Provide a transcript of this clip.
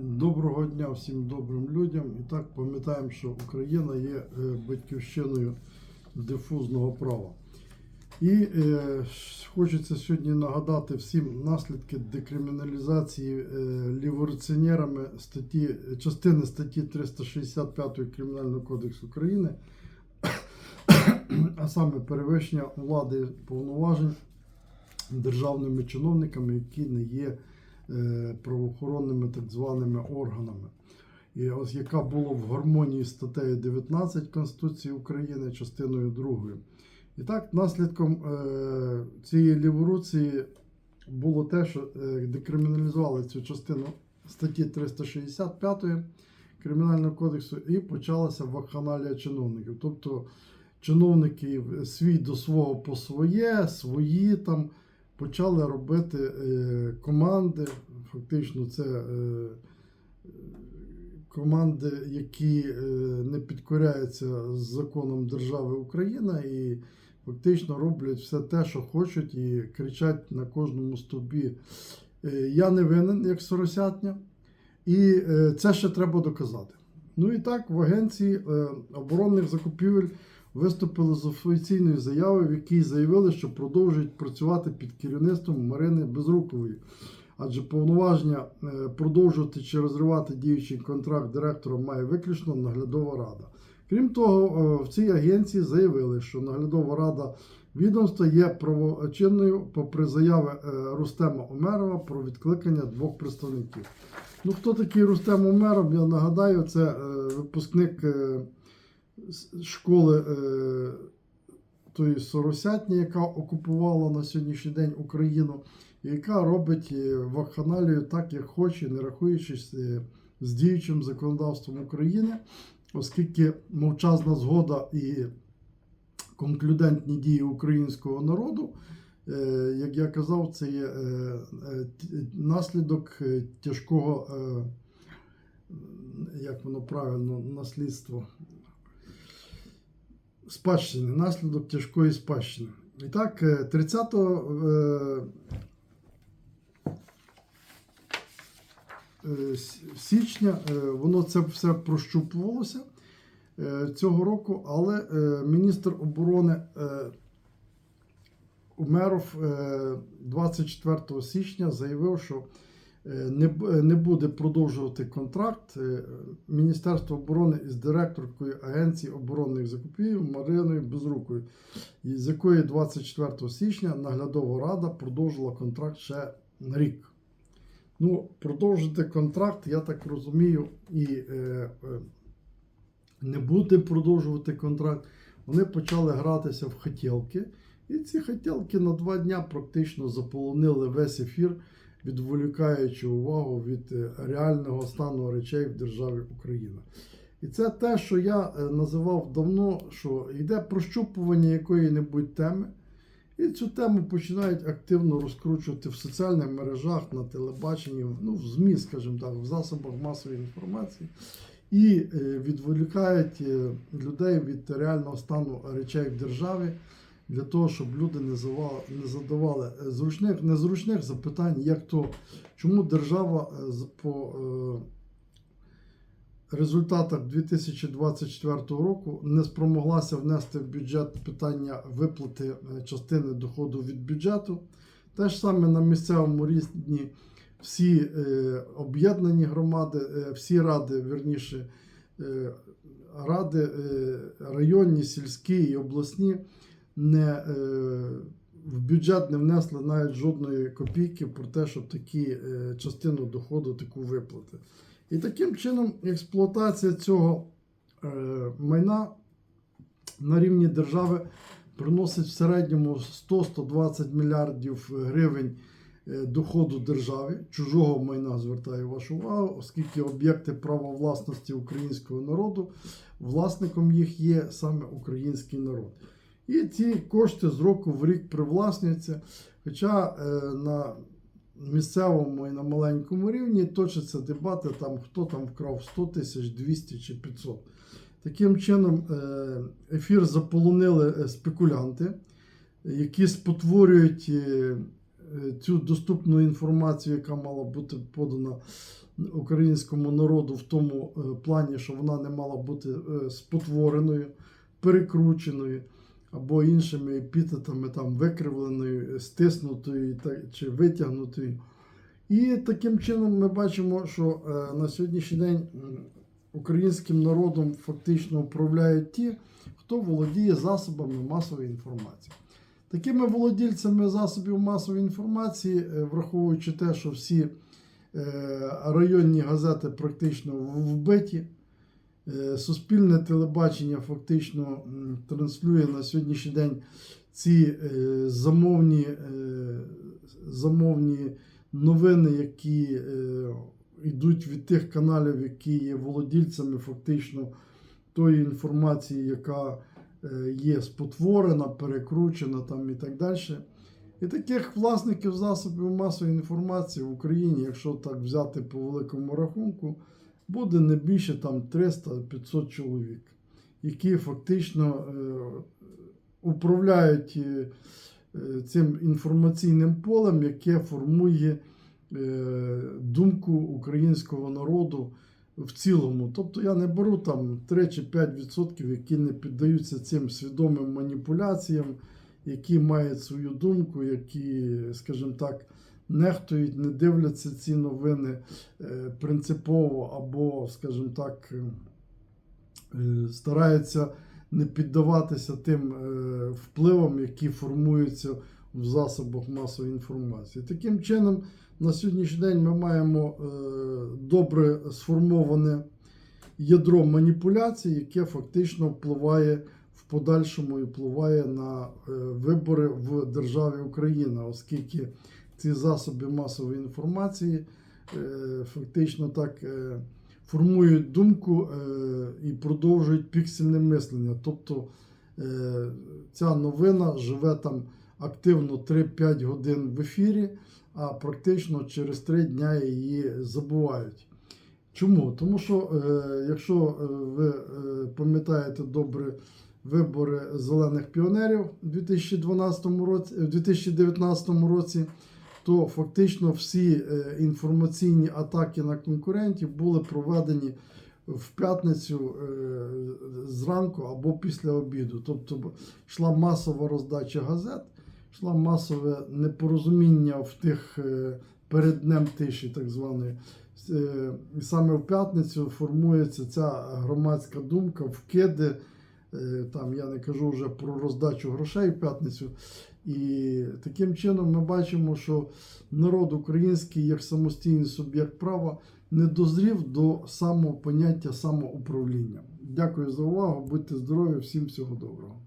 Доброго дня всім добрим людям. І так пам'ятаємо, що Україна є е, батьківщиною дифузного права. І е, хочеться сьогодні нагадати всім наслідки декриміналізації е, ліворуціонерами статті, частини статті 365 Кримінального кодексу України, а саме перевищення влади повноважень державними чиновниками, які не є правоохоронними так званими органами. І ось яка була в гармонії з статтею 19 Конституції України, частиною 2. І так, наслідком е, цієї ліворуції було те, що е, декриміналізували цю частину статті 365 Кримінального кодексу і почалася вакханалія чиновників. Тобто чиновники свій до свого по своє, свої там почали робити е, команди. Фактично, це е, команди, які е, не підкоряються законом держави Україна і фактично роблять все те, що хочуть, і кричать на кожному стовбі. Я не винен, як соросятня. І це ще треба доказати. Ну і так, в агенції оборонних закупівель виступили з офіційною заявою, в якій заявили, що продовжують працювати під керівництвом Марини Безрукової. Адже повноваження е, продовжувати чи розривати діючий контракт директора має виключно наглядова рада. Крім того, е, в цій агенції заявили, що наглядова рада відомства є правочинною попри заяви е, Рустема Омерова про відкликання двох представників. Ну, хто такий Рустем Омеров? Я нагадаю, це випускник школи е, тої Соросятні, яка окупувала на сьогоднішній день Україну, яка робить е, вакханалію так, як хоче, не рахуючись е, з діючим законодавством України, оскільки мовчазна згода і конклюдентні дії українського народу, як я казав, це є наслідок тяжкого, як воно правильно, наслідство спадщини, наслідок тяжкої спадщини. І так, е, 30 е, е, січня е, воно це все прощупувалося цього року, але міністр оборони Умеров е, 24 січня заявив, що не, е, не буде продовжувати контракт е, Міністерство оборони із директоркою Агенції оборонних закупівель Мариною Безрукою, з якої 24 січня наглядова рада продовжила контракт ще на рік. Ну, продовжити контракт, я так розумію, і е, е, не буде продовжувати контракт. Вони почали гратися в хотілки. І ці хотілки на два дня практично заполонили весь ефір, відволікаючи увагу від е, реального стану речей в державі Україна. І це те, що я е, називав давно, що йде прощупування якої-небудь теми. І цю тему починають активно розкручувати в соціальних мережах, на телебаченні, ну, в ЗМІ, скажімо так, в засобах масової інформації, і е, відволікають людей від реального стану речей в державі для того, щоб люди не задавали, не задавали е, зручних, незручних запитань, як то, чому держава е, по е, результатах 2024 року не спромоглася внести в бюджет питання виплати частини доходу від бюджету. Те ж саме на місцевому рівні всі об'єднані громади, всі ради, верніше, ради районні, сільські і обласні не, е, в бюджет не внесли навіть жодної копійки про те, щоб такі е, частину доходу таку виплати. І таким чином експлуатація цього е, майна на рівні держави приносить в середньому 100-120 мільярдів гривень доходу державі, чужого майна звертаю вашу увагу, оскільки об'єкти права власності українського народу, власником їх є саме український народ. І ці кошти з року в рік привласнюються. Хоча е, на місцевому і на маленькому рівні точаться дебати, там, хто там вкрав 100 тисяч, 200 чи 500. Таким чином, е, ефір заполонили е, спекулянти, які спотворюють цю доступну інформацію, яка мала бути подана українському народу в тому плані, що вона не мала бути спотвореною, перекрученою або іншими епітетами там викривленою, стиснутою та- чи витягнутою. І таким чином ми бачимо, що е, на сьогоднішній день українським народом фактично управляють ті, хто володіє засобами масової інформації. Такими володільцями засобів масової інформації, е, враховуючи те, що всі е, районні газети практично вбиті, суспільне телебачення фактично транслює на сьогоднішній день ці е, замовні, е, замовні новини, які е, йдуть від тих каналів, які є володільцями фактично тої інформації, яка е, є спотворена, перекручена там і так далі. І таких власників засобів масової інформації в Україні, якщо так взяти по великому рахунку, буде не більше там 300-500 чоловік, які фактично е, управляють е, цим інформаційним полем, яке формує е, думку українського народу в цілому. Тобто я не беру там 3 чи 5%, які не піддаються цим свідомим маніпуляціям, які мають свою думку, які, скажімо так, нехтують, не дивляться ці новини е, принципово або, скажімо так, е, стараються не піддаватися тим е, впливам, які формуються в засобах масової інформації. Таким чином, на сьогоднішній день ми маємо добре сформоване ядро маніпуляцій, яке фактично впливає в подальшому і впливає на вибори в державі Україна, оскільки ці засоби масової інформації е, фактично так е, формують думку е, і продовжують піксельне мислення. Тобто ця новина живе там активно 3-5 годин в ефірі, а практично через 3 дня її забувають. Чому? Тому що, якщо ви пам'ятаєте добре вибори зелених піонерів у 2012 році, в 2019 році, то фактично всі е, інформаційні атаки на конкурентів були проведені в п'ятницю е, зранку або після обіду. Тобто йшла масова роздача газет, йшла масове непорозуміння в тих е, перед днем тиші, так званої. Саме в п'ятницю формується ця громадська думка, вкиди. Е, Там я не кажу вже про роздачу грошей в п'ятницю. І таким чином ми бачимо, що народ український як самостійний суб'єкт права не дозрів до самого поняття самоуправління. Дякую за увагу. Будьте здорові, всім всього доброго.